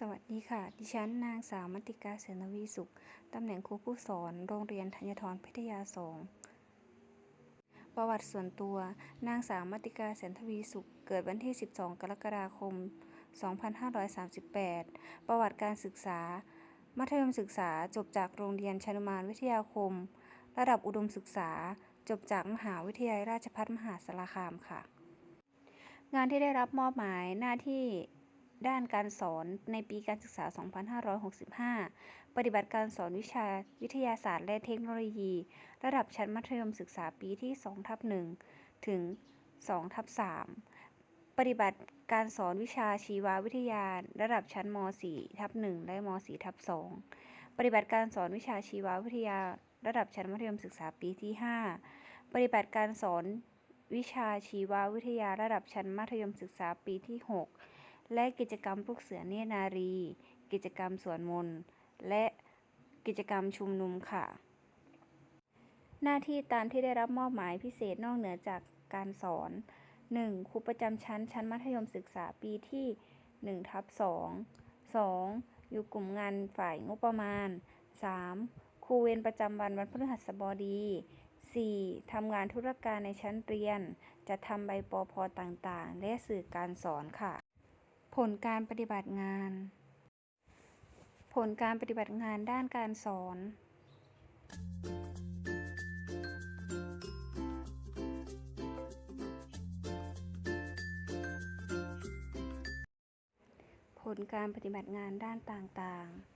สวัสดีค่ะ ดิฉันนางสาวมติกาเสนวีสุข ตำแหน่งครูผู้สอน โรงเรียนธัญทรพิทยาสอง ประวัติส่วนตัว นางสาวมติกาเสนทวีสุข เกิดวันที่ 12 กรกฎาคม 2538 ประวัติการศึกษา มัธยมศึกษาจบจากโรงเรียนชนุมานวิทยาคม ระดับอุดมศึกษา จบจากมหาวิทยาลัยราชภัฏมหาสารคามค่ะ งานที่ได้รับมอบหมายหน้าที่ ด้านการสอนในปีการศึกษา 2565 ปฏิบัติการสอนวิชาวิทยาศาสตร์และเทคโนโลยี ระดับชั้นมัธยมศึกษาปีที่2ทับ1ถึง2ทับ3ปฏิบัติการสอนวิชาชีววิทยา ระดับชั้นม 4 ทับ1และม 4 ทับ2ปฏิบัติการสอนวิชาชีววิทยา ระดับชั้นมัธยมศึกษาปีที่ 5 ปฏิบัติการสอนวิชาชีววิทยาระดับชั้นมัธยมศึกษาปีที่ 6 และกิจกรรมลูกเสือเนนารี กิจกรรมสวนมนต์และกิจกรรมชุมนุมค่ะ หน้าที่ตามที่ได้รับมอบหมายพิเศษนอกเหนือจากการสอน 1. ครูประจำชั้น ชั้นมัธยมศึกษาปีที่1ทับ2 2. อยู่กลุ่มงานฝ่ายงบประมาณ 3. ครูเวรประจำวันวันพฤหัสบดี 4. ทำงานธุรการในชั้นเรียน จะทำใบปอพอต่างๆ และสื่อการสอนค่ะ ผลการปฏิบัติงาน ผลการปฏิบัติงานด้านการสอน ผลการปฏิบัติงานด้านต่างๆ